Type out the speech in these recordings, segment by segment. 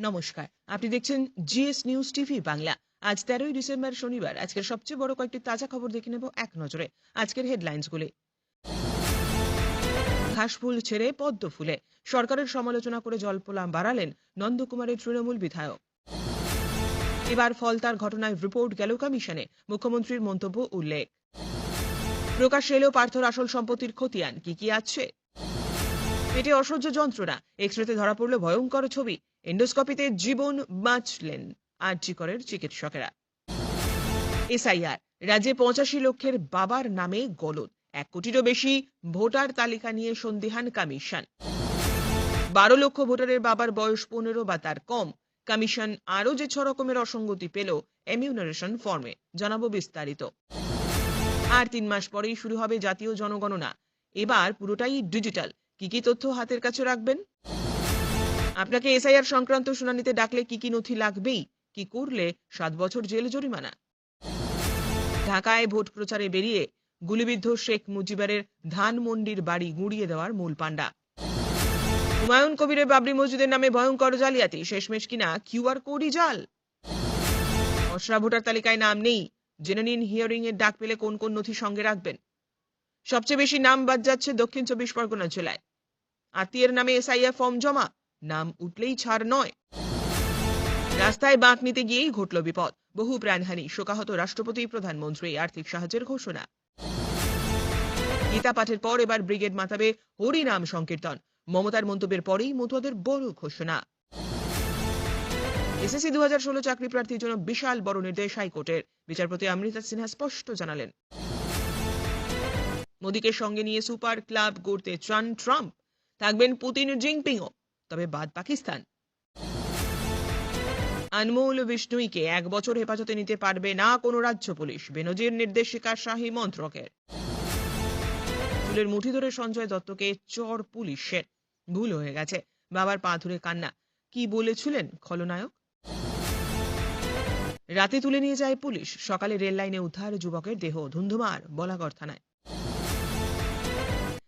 নমস্কার। আপনি দেখছেন জিএস নিউজ টিভি বাংলা। আজ তেরোই ডিসেম্বর শনিবার। আজকের সবচেয়ে বড় কয়েকটি তাজা খবর দেখে নেব এক নজরে। আজকের হেডলাইন্সগুলি। ঘাসফুল ছেড়ে পদ্ম ফুলে। সরকারের সমালোচনা করে জল্পনা বাড়ালেন নন্দকুমারের তৃণমূল বিধায়ক। এবার ফলতার ঘটনায় রিপোর্ট গেল কমিশনে। মুখ্যমন্ত্রীর মন্তব্য উল্লেখ। প্রকাশ্যে এলো পার্থর আসল সম্পত্তির খতিয়ান। কি কি আছে? পেটে অসহ্য যন্ত্রণা। এক্সরেতে ধরা পড়ল ভয়ঙ্কর ছবি। এন্ডোস্কোপিতে জীবন বাঁচলেন আরজি করের চিকিৎসকেরা। এসআইআর, রাজ্যে পঁচাশি লক্ষের বাবার নামে গলদ। এক কোটিরও বেশি ভোটার তালিকা নিয়ে সন্দিহান কমিশন। বারো লক্ষ ভোটারের বাবার বয়স পনেরো বা তার কম। কমিশন আরও যে ছ রকমের অসঙ্গতি পেল এমিউনারেশন ফর্মে, জানাব বিস্তারিত। আর তিন মাস পরেই শুরু হবে জাতীয় জনগণনা। এবার পুরোটাই ডিজিটাল। কি কি তথ্য হাতের কাছে রাখবেন? আপনাকে এসআইআর সংক্রান্ত শুনানিতে ডাকলে কি কি নথি লাগবেই? কি করলে? সাত বছর জেল জরিমানা। ঢাকায় ভোট প্রচারে বেরিয়ে গুলিবিদ্ধ শেখ মুজিবের ধানমন্ডির বাড়ি গুঁড়িয়ে দেওয়ার মূল পাণ্ডা। হুমায়ুন কবিরের বাবরি মসজিদের নামে ভয়ঙ্কর জালিয়াতি, শেষমেশ কিনা কিউআর কোডই জাল? খসড়া ভোটার তালিকায় নাম নেই। জেনে নিন হিয়ারিং এর ডাক পেলে কোন কোন নথি সঙ্গে রাখবেন। সবচেয়ে বেশি নাম বাদ যাচ্ছে দক্ষিণ চব্বিশ পরগনা জেলায়। আত্মীয়ের নামে এসআইএফ ফর্ম জমা। নাম উঠলেই ছাড় নয়। রাস্তায় বাঁক নিতে গিয়েই ঘটল বিপদ। বহু প্রাণহানি, শোকাহত রাষ্ট্রপতি, প্রধানমন্ত্রী, আর্থিক সাহায্যের ঘোষণা। গীতা পাঠের পর এবার ব্রিগেড মাতাবে হরিনাম সংকীর্তন। মমতার মন্তব্যের পরেই মতুয়াদের বড় ঘোষণা। এসএসসি দু হাজার ষোলো চাকরি প্রার্থীর জন্য বিশাল বড় নির্দেশ হাইকোর্টের। বিচারপতি অমৃতা সিনহা স্পষ্ট জানালেন। মোদীকে সঙ্গে নিয়ে সুপার ক্লাব গড়তে চান ট্রাম্প। থাকবেন পুতিন জিনপিংও। তবে বাদ পাকিস্তান। আনমোল বিষ্ণুইকে এক বছর হেফাজতে নিতে পারবে না কোনো রাজ্য পুলিশ, বেনজির নির্দেশিকা শাহী মন্ত্রকের। চুলের মুঠি ধরে সঞ্জয় দত্তকে চর পুলিশের, ভুল হয়ে গেছে। বাবার পা ধরে কান্না। কি বলেছিলেন খলনায়ক? রাতে তুলে নিয়ে যায় পুলিশ। সকালে রেল লাইনে উদ্ধার যুবকের দেহ ধুন্ধুমার, বলাগড় থানায়।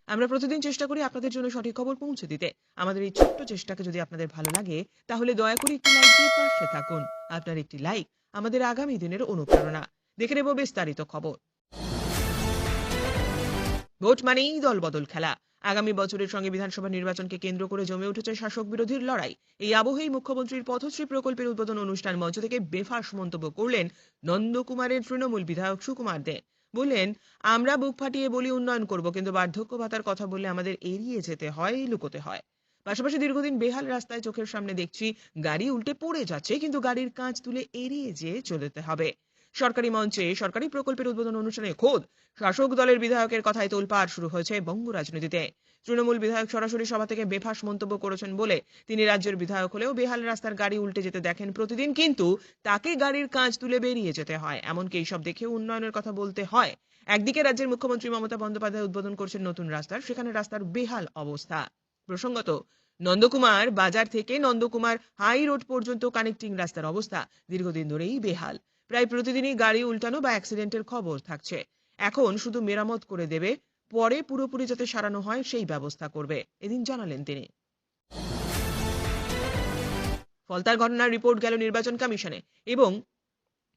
আমরা প্রতিদিন চেষ্টা করি আপনাদের জন্য সঠিক খবর পৌঁছে দিতে। আমাদের এই ছোট্ট চেষ্টাকে যদি আপনাদের ভালো লাগে, তাহলে দয়া করে একটি লাইক দিয়ে পাশে থাকুন। আপনার একটি লাইক আমাদের আগামী দিনের অনুপ্রেরণা। দেখে নেব বিস্তারিত খবর। ভোট মানেই দলবদল খেলা। আগামী বছরের সঙ্গে বিধানসভা নির্বাচনকে কেন্দ্র করে জমে উঠেছে শাসক বিরোধীর লড়াই। এই আবহেই মুখ্যমন্ত্রীর পথশ্রী প্রকল্পের উদ্বোধন অনুষ্ঠান মঞ্চ থেকে বেফাস মন্তব্য করলেন নন্দকুমারের তৃণমূল বিধায়ক সুকুমার দে। বললেন আমরা বুক ফাটিয়ে বলি উন্নয়ন করব, কিন্তু বার্ধক্য ভাতার কথা বলে আমাদের এড়িয়ে যেতে হয়, লুকোতে হয়। পাশাপাশি দীর্ঘদিন বেহাল রাস্তায় চোখের সামনে দেখছি, গাড়ি উল্টে পড়ে যাচ্ছে, কিন্তু গাড়ির কাঁচ তুলে এড়িয়ে যেয়ে চলতে হবে। সরকারি মঞ্চে সরকারি প্রকল্পের উদ্বোধন অনুষ্ঠানে খোদ শাসক দলের বিধায়কের কথায় তোলপাড় শুরু হয়েছে বঙ্গ রাজনীতিতে। তৃণমূল বিধায়ক সরাসরি সভা থেকে বেফাস মন্তব্য করেছেন বলে তিনি রাজ্যের বিধায়ক হলেও বেহাল রাস্তার গাড়ি উল্টে যেতে দেখেন প্রতিদিন, কিন্তু তাকে গাড়ির কাঁচ তুলে বেরিয়ে যেতে হয়। এমনকি এইসব দেখে উন্নয়নের কথা বলতে হয়। একদিকে রাজ্যের মুখ্যমন্ত্রী মমতা বন্দ্যোপাধ্যায় উদ্বোধন করছেন নতুন রাস্তার, সেখানে রাস্তার বেহাল অবস্থা। প্রসঙ্গত, নন্দকুমার বাজার থেকে নন্দকুমার হাই রোড পর্যন্ত কানেক্টিং রাস্তার অবস্থা দীর্ঘদিন ধরেই বেহাল। প্রায় প্রতিদিনই গাড়ি উল্টানো বা অ্যাক্সিডেন্টের খবর থাকছে। এখন শুধু মেরামত করে দেবে পরে পুরোপুরি যাতে সারানো হয়, সেই ব্যবস্থা করবে, এদিন জানালেন তিনি। ফলতার ঘটনার রিপোর্ট গেল নির্বাচন কমিশনে এবং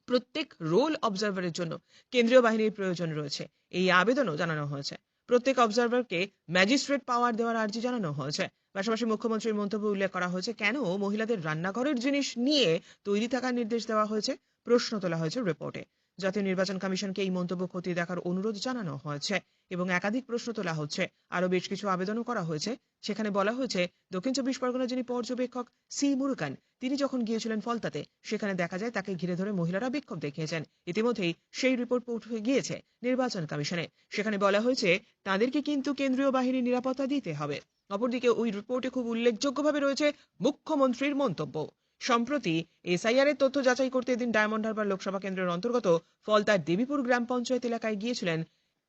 প্রত্যেক রোল অবজারভারের জন্য কেন্দ্রীয় বাহিনীর প্রয়োজন রয়েছে। এই আবেদনও জানানো হয়েছে। প্রত্যেক অবজারভারকে ম্যাজিস্ট্রেট পাওয়ার দেওয়ার আর্জি জানানো হয়েছে। পাশাপাশি মুখ্যমন্ত্রীর মন্তব্য উল্লেখ করা হয়েছে, কেন মহিলাদের রান্নাঘরের জিনিস নিয়ে তৈরি থাকার নির্দেশ দেওয়া হয়েছে, প্রশ্ন তোলা হয়েছে রিপোর্টে। জাতীয় নির্বাচন কমিশনকে এই মন্তব্য খতিয়ে দেখার অনুরোধ জানানো হয়েছে এবং একাধিক প্রশ্ন তোলা হচ্ছে। আরও বেশ কিছু আবেদনও করা হয়েছে। সেখানে বলা হয়েছে, দক্ষিণ চব্বিশ পরগনা যিনি পর্যবেক্ষক সি মুরুকান তিনি যখন গিয়েছিলেন ফলতাতে, সেখানে দেখা যায় তাকে ঘিরে ধরে মহিলারা বিক্ষোভ দেখিয়েছেন। ইতিমধ্যেই সেই রিপোর্ট পৌঁছে গিয়েছে নির্বাচন কমিশনে। সেখানে বলা হয়েছে, তাদেরকে কিন্তু কেন্দ্রীয় বাহিনীর নিরাপত্তা দিতে হবে। অপরদিকে ওই রিপোর্টে খুব উল্লেখযোগ্যভাবে রয়েছে মুখ্যমন্ত্রীর মন্তব্য। সম্প্রতি এসআইআর এর তথ্য যাচাই করতে এদিন ডায়মন্ড হারবার লোকসভা কেন্দ্রের অন্তর্গত ফলতার দেবীপুর গ্রাম পঞ্চায়েত এলাকায় গিয়েছিলেন।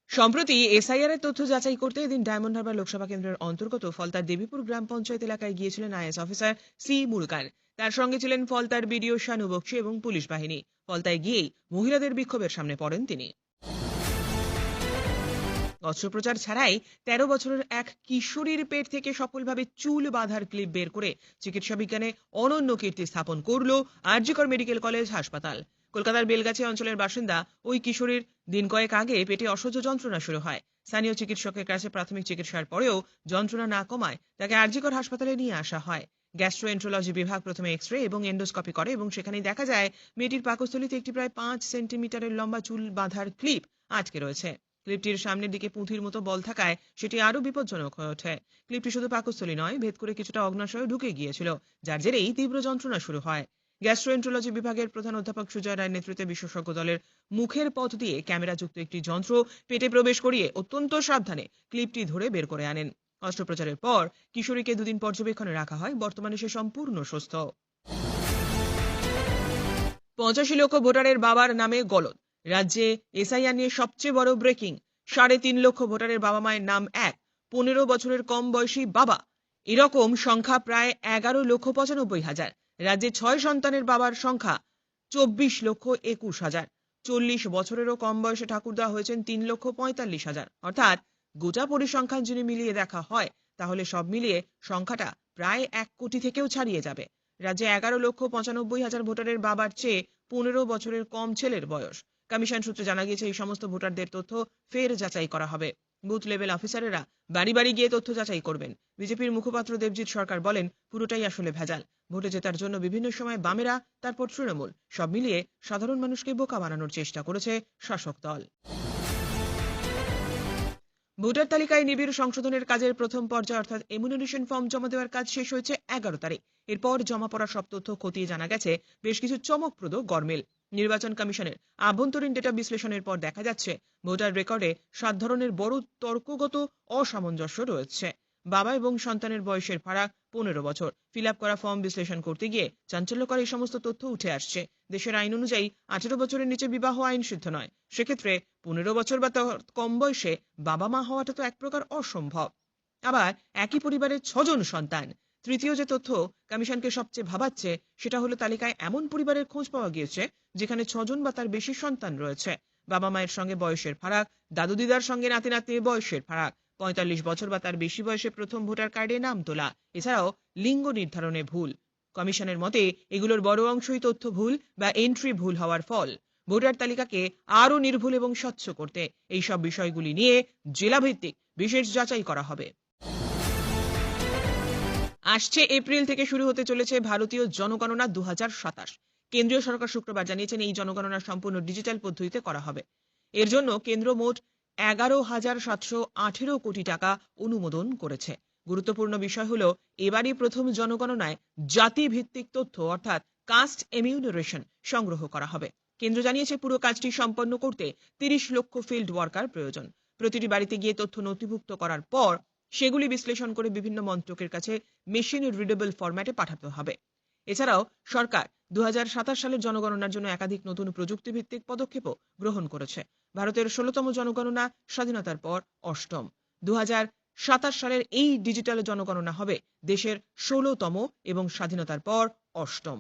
সম্প্রতি এসআইআর এর তথ্য যাচাই করতে এদিন ডায়মন্ড হারবার লোকসভা কেন্দ্রের অন্তর্গত ফলতার দেবীপুর গ্রাম পঞ্চায়েত এলাকায় গিয়েছিলেন আইএস অফিসার সি মুরকান তার সঙ্গে ছিলেন ফলতার বিডিও শানু বক্সি এবং পুলিশ বাহিনী। ফলতায় গিয়েই মহিলাদের বিক্ষোভের সামনে পড়েন তিনি। অস্ত্রোপচার ছাড়াই তেরো বছরের এক কিশোরীর পেট থেকে সফলভাবে চুল বাঁধার ক্লিপ বের করে চিকিৎসা বিজ্ঞানে অনন্য কীর্তি স্থাপন করল আরজিকর মেডিকেল কলেজ হাসপাতাল। কলকাতার বেলগাছি অঞ্চলের বাসিন্দা ওই কিশোরীর দিন কয়েক আগে পেটে অসহ্য যন্ত্রণা শুরু হয়। স্থানীয় চিকিৎসকের কাছে প্রাথমিক চিকিৎসার পরেও যন্ত্রণা না কমায় তাকে আরজিকর হাসপাতালে নিয়ে আসা হয়। গ্যাস্ট্রোএন্ট্রোলজি বিভাগ প্রথমে এক্স রে এবং এন্ডোস্কপি করে এবং সেখানেই দেখা যায় মেয়েটির পাকস্থলীতে একটি প্রায় পাঁচ সেন্টিমিটারের লম্বা চুল বাঁধার ক্লিপ আটকে রয়েছে। ক্লিপটির সামনের দিকে পুঁথির মতো বল থাকায় সেটি আরও বিপজ্জনক হয়ে ওঠে। ক্লিপটি শুধু পাকস্থলী নয়, ভেদ করে কিছুটা অগ্নাশয়ে ঢুকে গিয়েছিল, যার জেরেই তীব্র যন্ত্রণা শুরু হয়। গ্যাস্ট্রোএন্ট্রোলজি বিভাগের প্রধান অধ্যাপক সুজয় রায়ের নেতৃত্বে বিশেষজ্ঞ দলের মুখের পথ দিয়ে ক্যামেরাযুক্ত একটি যন্ত্র পেটে প্রবেশ করিয়ে অত্যন্ত সাবধানে ক্লিপটি ধরে বের করে আনেন। অস্ত্রোপচারের পর কিশোরীকে দুদিন পর্যবেক্ষণে রাখা হয়, বর্তমানে সে সম্পূর্ণ সুস্থ। পঁচাশি লক্ষ ভোটারের বাবার নামে গলদ রাজ্যে এসআইআর নিয়ে সবচেয়ে বড় ব্রেকিং সাড়ে তিন লক্ষ ভোটারের বাবা মায়ের নাম এক, পনেরো বছরের কম বয়সী বাবা। এরকম সংখ্যা প্রায় এগারো লক্ষ পঁচানব্বই হাজার। রাজ্যে ছয় সন্তানের বাবার সংখ্যা চব্বিশ লক্ষ একুশ হাজার। চল্লিশ বছরেরও কম বয়সে ঠাকুরদা হয়েছেন তিন লক্ষ পঁয়তাল্লিশ হাজার। অর্থাৎ গোটা পরিসংখ্যান যদি মিলিয়ে দেখা হয়, তাহলে সব মিলিয়ে সংখ্যাটা প্রায় এক কোটি থেকেও ছাড়িয়ে যাবে। রাজ্যে এগারো লক্ষ পঁচানব্বই হাজার ভোটারের বাবার চেয়ে পনেরো বছরের কম ছেলের বয়স। কমিশন সূত্রে জানা গিয়েছে, এই সমস্ত ভোটারদের তথ্য ফের যাচাই করা হবে। বুথ লেভেল অফিসারেরা বাড়ি বাড়ি গিয়ে তথ্য যাচাই করবেন। বিজেপির মুখপাত্র দেবজিৎ সরকার বলেন, পুরোটাই আসলে ভেজাল। ভোটে জেতার জন্য বিভিন্ন সময় বামেরা, তারপর তৃণমূল। সব মিলিয়ে সাধারণ মানুষকে বোকা বানানোর চেষ্টা করেছে শাসক দল। ভোটার তালিকায় নিবিড় সংশোধনের কাজের প্রথম পর্যায়ে অর্থাৎ এমুনারেশন ফর্ম জমা দেওয়ার কাজ শেষ হয়েছে এগারো তারিখ। এরপর জমা পড়া সব তথ্য খতিয়ে জানা গেছে বেশ কিছু চমকপ্রদ গরমিল নির্বাচন কমিশনের আভ্যন্তরীণ ডেটা বিশ্লেষণের পর দেখা যাচ্ছে, ভোটার রেকর্ডে সাত ধরনের বড় তর্কগত অসামঞ্জস্য রয়েছে। বাবা এবং সন্তানের বয়সের ফারাক পনেরো বছর। ফিল করা ফর্ম বিশ্লেষণ করতে গিয়ে চাঞ্চল্যকর এই সমস্ত তথ্য উঠে আসছে। দেশের আইন অনুযায়ী আঠেরো বছরের নিচে বিবাহ আইন সিদ্ধ নয়। সেক্ষেত্রে পনেরো বছর বা কম বয়সে বাবা মা হওয়াটা তো এক প্রকার অসম্ভব। আবার একই পরিবারের ছজন সন্তান। তৃতীয় যে তথ্য কমিশনকে সবচেয়ে ভাবাচ্ছে, সেটা হলো তালিকায় এমন পরিবারের খোঁজ পাওয়া গিয়েছে, যেখানে ছজন বা তার বেশি সন্তান রয়েছে। বাবা মায়ের সঙ্গে বয়সের ফারাক দাদু দিদার সঙ্গে নাতি নাতনির বয়সের ফারাক পঁয়তাল্লিশ বছর বা তার বেশি বয়সে প্রথম ভোটার কার্ডে নাম তোলা, এছাড়াও লিঙ্গ নির্ধারণে ভুল। কমিশনের মতে, এগুলোর বড় অংশই তথ্য ভুল বা এন্ট্রি ভুল হওয়ার ফল। ভোটার তালিকাকে আরও নির্ভুল এবং স্বচ্ছ করতে এই সব বিষয়গুলি নিয়ে জেলাভিত্তিক বিশেষ যাচাই করা হবে। আসছে এপ্রিল থেকে শুরু হতে চলেছে ভারতীয় জনগণনা দু হাজার সাতাশ। কেন্দ্রীয় সরকার শুক্রবার জানিয়েছেন, এই জনগণনা সম্পূর্ণ ডিজিটাল পদ্ধতিতে করা হবে। এর জন্য কেন্দ্র মোট এগারো হাজার সাতশো আঠেরো কোটি টাকা অনুমোদন করেছে। গুরুত্বপূর্ণ বিষয় হলো, এবারই প্রথম জনগণনায় জাতি ভিত্তিক তথ্য, অর্থাৎ কাস্ট এমিউনারেশন সংগ্রহ করা হবে। কেন্দ্র জানিয়েছে, পুরো কাজটি সম্পন্ন করতে তিরিশ লক্ষ ফিল্ড ওয়ার্কার প্রয়োজন। প্রতিটি বাড়িতে গিয়ে তথ্য নথিভুক্ত করার পর সেগুলি বিশ্লেষণ করে বিভিন্ন মন্ত্রকের কাছে মেশিন রিডেবল ফরম্যাটে পাঠাতে হবে। এছাড়াও, সরকার দু হাজার সাতাশ সালের জনগণনার জন্য একাধিক নতুন প্রযুক্তিভিত্তিক পদক্ষেপও গ্রহণ করেছে। ভারতের ষোলতম জনগণনা স্বাধীনতার পর অষ্টম। দু সালের এই ডিজিটাল জনগণনা হবে দেশের ষোলতম এবং স্বাধীনতার পর অষ্টম।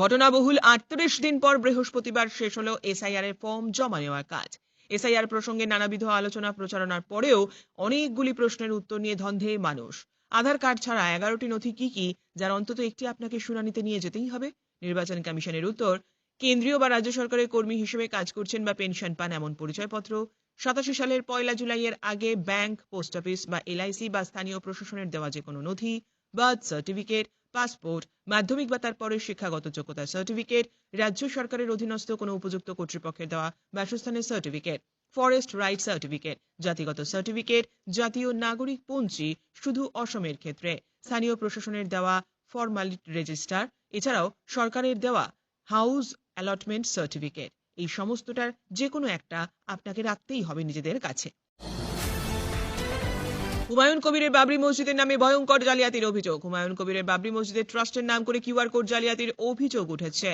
ঘটনাবহুল আটত্রিশ দিন পর বৃহস্পতিবার শেষ হলো এসআইআর এর ফর্ম জমা নেওয়ার কাজ। এসআইআর প্রসঙ্গে নানাবিধ আলোচনা প্রচারণার পরেও অনেকগুলি প্রশ্নের উত্তর নিয়ে ধন্ধে মানুষ। আধার কার্ড ছাড়া এগারোটি নথি কি কি, যার অন্তত একটি আপনাকে শুনানিতে নিয়ে যেতেই হবে? নির্বাচন কমিশনের উত্তর কেন্দ্রীয় বা রাজ্য সরকারের কর্মী হিসেবে কাজ করছেন বা পেনশন পান এমন পরিচয়পত্র সাতাশি সালের পয়লা জুলাইয়ের আগে ব্যাংক, পোস্ট অফিস বা এলআইসি বা স্থানীয় প্রশাসনের দেওয়া যে কোনো নথি বার্থ সার্টিফিকেট, পাসপোর্ট, মাধ্যমিক বা তার পরের শিক্ষাগত যোগ্যতার সার্টিফিকেট, রাজ্য সরকারের অধীনস্থ কোনো উপযুক্ত কর্তৃপক্ষের দেওয়া বাসস্থানের সার্টিফিকেট, ফরেস্ট রাইট সার্টিফিকেট, জাতিগত সার্টিফিকেট, জাতীয় নাগরিক পঞ্জি, শুধু অসমের ক্ষেত্রে। স্থানীয় প্রশাসনের দেওয়া ফরমালিট রেজিস্টার, এছাড়াও সরকারের দেওয়া হাউস অ্যালটমেন্ট সার্টিফিকেট এই সমস্তটার যে কোনো একটা আপনাকে রাখতেই হবে নিজেদের কাছে। হুমায়ুন কবিরের বাবরি মসজিদের নামে ভয়ঙ্কর জালিয়াতির অভিযোগ। হুমায়ুন কবিরের বাবরি মসজিদের ট্রাস্টের নাম করে কিউআর কোড জালিয়াতির অভিযোগ উঠেছে।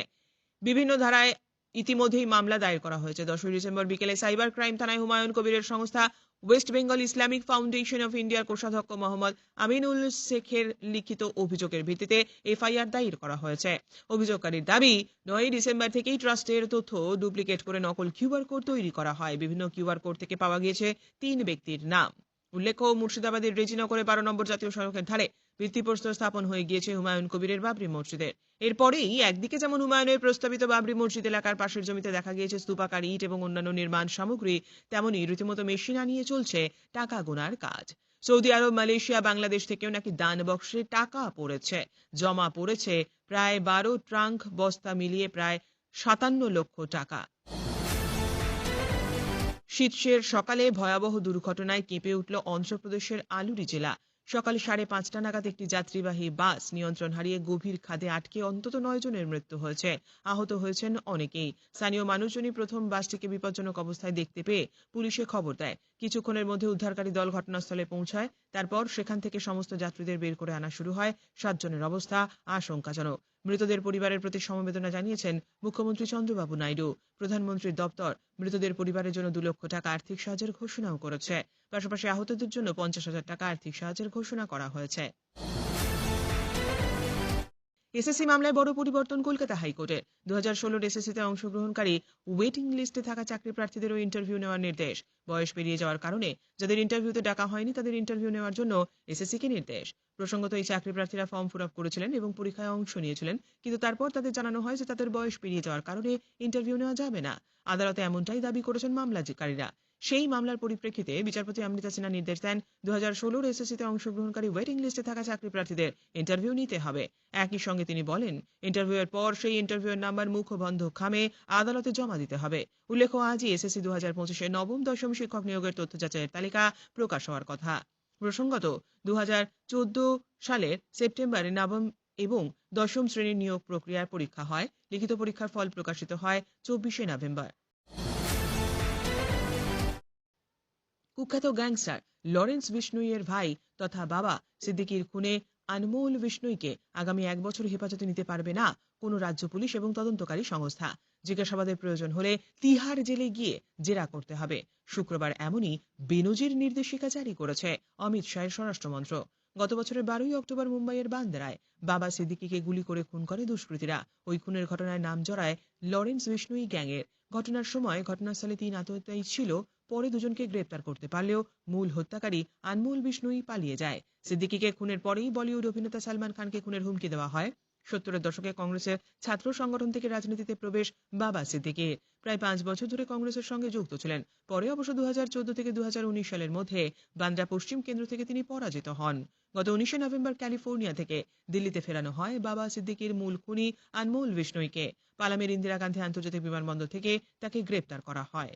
বিভিন্ন ধারায় ইতিমধ্যেই মামলা দায়ের করা হয়েছে। দশই ডিসেম্বর বিকেলে সাইবার ক্রাইম থানায় হুমায়ুন কবিরের সংস্থা West Bengal Islamic Foundation of ইন্ডিয়ার কোষাধ্যক্ষ মোহাম্মদ আমিনুল শেখের লিখিত অভিযোগের ভিত্তিতে এফআইআর দায়ের করা হয়েছে। অভিযোগকারীর দাবি নয় ডিসেম্বর থেকেই ট্রাস্টের তথ্য ডুপ্লিকেট করে নকল কিউআর কোড তৈরি করা হয়। বিভিন্ন কিউআর কোড থেকে পাওয়া গিয়েছে তিন ব্যক্তির নাম। উল্লেখ্য, মুর্শিদাবাদের রেজিনগরে বারো নম্বর জাতীয় সড়কের ধারে ভিত্তিপ্রস্তর স্থাপন হয়ে গিয়েছে হুমায়ুন কবিরের বাবরি মসজিদের। এরপরেই একদিকে যেমন হুমায়ুনের প্রস্তাবিত বাবরি মসজিদ এলাকার পাশের জমিতে দেখা গিয়েছে স্তূপাকার ইট এবং অন্যান্য নির্মাণ সামগ্রী তেমনই রীতিমতো মেশিন আনিয়ে চলছে টাকা গোনার কাজ। সৌদি আরব, মালয়েশিয়া, বাংলাদেশ থেকেও নাকি দান বক্সে টাকা পড়েছে। জমা পড়েছে প্রায় বারো ট্রাঙ্ক, বস্তা মিলিয়ে প্রায় সাতান্ন লক্ষ টাকা। শীতশের সকালে ভয়াবহ দুর্ঘটনায় কেঁপে উঠল অন্ধ্রপ্রদেশের আলুরি জেলা। সকাল সাড়ে পাঁচটা নাগাদ একটি যাত্রীবাহী বাস নিয়ন্ত্রণ হারিয়ে গভীর খাদে আটকে অন্তত নয় জনের মৃত্যু হয়েছে। আহত হয়েছেন অনেকেই। স্থানীয় মানুষজনই প্রথম বাসটিকে বিপজ্জনক অবস্থায় দেখতে পেয়ে পুলিশে খবর দেয়। কিছুক্ষণের মধ্যে উদ্ধারকারী দল ঘটনাস্থলে পৌঁছায়। তারপর সেখান থেকে সমস্ত যাত্রীদের বের করে আনা শুরু হয়। সাতজনের অবস্থা আশঙ্কাজনক। মৃতদের পরিবারের প্রতি সমবেদনা জানিয়েছেন মুখ্যমন্ত্রী চন্দ্রবাবু নাইডু। প্রধানমন্ত্রীর দপ্তর মৃতদের পরিবারের জন্য দু লক্ষ টাকা আর্থিক সাহায্যের ঘোষণাও করেছে। পাশাপাশি আহতদের জন্য পঞ্চাশ হাজার টাকা আর্থিক সাহায্যের ঘোষণা করা হয়েছে। এসএসসি মামলায় বড় পরিবর্তন কলকাতা হাইকোর্টে। দু হাজার ষোলোর এসএসসিতে অংশগ্রহণকারী ওয়েটিং লিস্টে থাকা চাকরি প্রার্থীদেরও ইন্টারভিউ নেওয়ার নির্দেশ। বয়স পেরিয়ে যাওয়ার কারণে যাদের ইন্টারভিউতে ডাকা হয়নি তাদের ইন্টারভিউ নেওয়ার জন্য এসএসসিকে নির্দেশ। প্রসঙ্গত এই চাকরি প্রার্থীরা ফর্ম ফুল আপ করেছিলেন এবং পরীক্ষায় অংশ নিয়েছিলেন, কিন্তু তারপর তাদের জানানো হয় যে তাদের বয়স পেরিয়ে যাওয়ার কারণে ইন্টারভিউ নেওয়া যাবে না। আদালতে এমনটাই দাবি করেছেন মামলাকারীরা। সেই মামলার পরিপ্রেক্ষিতে বিচারপতি অমৃতা সিনহা নির্দেশ দেন দু হাজার এসএসসিতে অংশগ্রহণকারী ওয়েটিং লিস্টে থাকা চাকরি প্রার্থীদের ইন্টারভিউ নিতে হবে। একই সঙ্গে তিনি বলেন, ইন্টারভিউয়ের পর সেই ইন্টারভিউয়ের নাম্বার মুখবন্ধ খামে আদালতে জমা দিতে হবে। উল্লেখ্য, আজই এসএসসি দু হাজার পঁচিশে নবম দশম শিক্ষক নিয়োগের তথ্য যাচাইয়ের তালিকা প্রকাশ হওয়ার কথা। প্রসঙ্গত দু সালের সেপ্টেম্বরে নবম এবং দশম শ্রেণির নিয়োগ প্রক্রিয়ার পরীক্ষা হয়। লিখিত পরীক্ষার ফল প্রকাশিত হয় চব্বিশে নভেম্বর। কুখ্যাত গ্যাংস্টার লরেন্স বিষ্ণুইয়ের ভাই তথা বাবা সিদ্দিকির খুনে আনমোল বিষ্ণুইকে আগামী এক বছর হেফাজতে নিতে পারবে না কোনো রাজ্য পুলিশ এবং তদন্তকারী সংস্থা। জিজ্ঞাসাবাদের প্রয়োজন হলে তিহার জেলে গিয়ে জেরা করতে হবে। শুক্রবার এমনই বেনজির নির্দেশিকা জারি করেছে অমিত শাহের স্বরাষ্ট্রমন্ত্র। গত বছরের বারোই অক্টোবর মুম্বাইয়ের বান্দ্রায় বাবা সিদ্দিকিকে গুলি করে খুন করে দুষ্কৃতীরা। ওই খুনের ঘটনায় নাম জড়ায় লরেন্স বিষ্ণুই গ্যাংয়ের। ঘটনার সময় ঘটনাস্থলে তিন আত্মহত্যাই ছিল পরে দুজনকে গ্রেপ্তার করতে পারলেও মূল হত্যাকারী আনমোল বিষ্ণুই পালিয়ে যায়। সিদ্দিকিকে খুনের পরেই বলিউড অভিনেতা সালমান খানকে খুনের হুমকি দেওয়া হয়। সত্তরের দশকে কংগ্রেসের ছাত্র সংগঠন থেকে রাজনীতিতে প্রবেশ বাবা সিদ্দিকির প্রায় পাঁচ বছর ধরে কংগ্রেসের সঙ্গে যুক্ত ছিলেন। পরে অবশ্য দু হাজার চোদ্দ থেকে দু হাজার উনিশ সালের মধ্যে বান্দ্রা পশ্চিম কেন্দ্র থেকে তিনি পরাজিত হন। গত উনিশে নভেম্বর ক্যালিফোর্নিয়া থেকে দিল্লিতে ফেরানো হয় বাবা সিদ্দিকির মূল খুনি আনমোল বিষ্ণুইকে। পালামের ইন্দিরা গান্ধী আন্তর্জাতিক বিমানবন্দর থেকে তাকে গ্রেপ্তার করা হয়।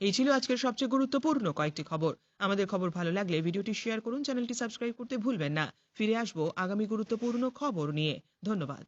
এই ছিল আজকের সবচেয়ে গুরুত্বপূর্ণ কয়েকটি খবর। আমাদের খবর ভালো লাগলে ভিডিওটি শেয়ার করুন, চ্যানেলটি সাবস্ক্রাইব করতে ভুলবেন না। ফিরে আসব আগামী গুরুত্বপূর্ণ খবর নিয়ে। ধন্যবাদ।